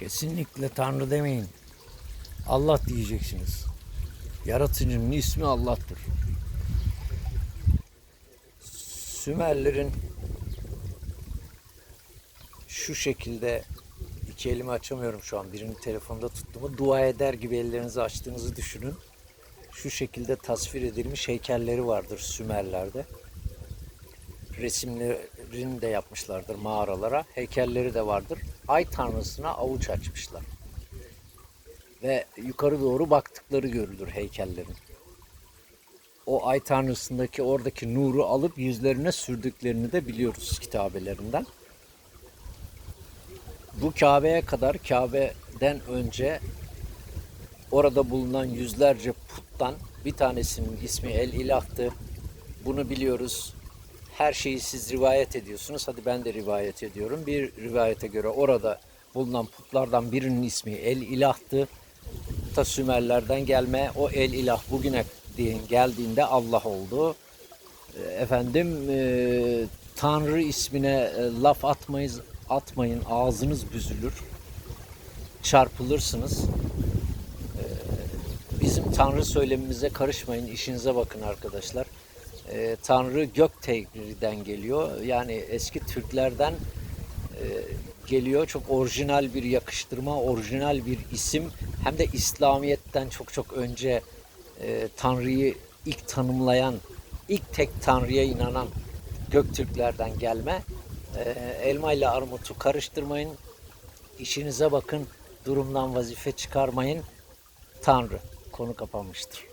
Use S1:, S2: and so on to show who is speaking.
S1: Kesinlikle Tanrı demeyin. Allah diyeceksiniz. Yaratıcının ismi Allah'tır. Sümerlerin şu şekilde iki elimi açamıyorum şu an. Birini telefonda tuttuğumu dua eder gibi ellerinizi açtığınızı düşünün. Şu şekilde tasvir edilmiş heykelleri vardır Sümerlerde. Resimlerini de yapmışlardır mağaralara. Heykelleri de vardır. Ay tanrısına avuç açmışlar. Ve yukarı doğru baktıkları görülür heykellerin. O ay tanrısındaki oradaki nuru alıp yüzlerine sürdüklerini de biliyoruz kitabelerinden. Bu Kabe'ye kadar Kabe'den önce orada bulunan yüzlerce puttan bir tanesinin ismi El İlah'tı. Bunu biliyoruz. Her şeyi siz rivayet ediyorsunuz. Hadi ben de rivayet ediyorum. Bir rivayete göre orada bulunan putlardan birinin ismi El İlah'tı. Ta Sümerlerden gelme o El İlah bugüne geldiğinde Allah oldu. E, Efendim e, Tanrı ismine e, laf atmayız, atmayın ağzınız büzülür. Çarpılırsınız. Bizim Tanrı söylemimize karışmayın, işinize bakın arkadaşlar. Ee, Tanrı gök tegriden geliyor. Yani eski Türklerden e, geliyor. Çok orijinal bir yakıştırma, orijinal bir isim. Hem de İslamiyet'ten çok çok önce e, Tanrı'yı ilk tanımlayan, ilk tek Tanrı'ya inanan Göktürklerden gelme. E, elma ile armutu karıştırmayın. İşinize bakın. Durumdan vazife çıkarmayın. Tanrı. Konu kapanmıştır.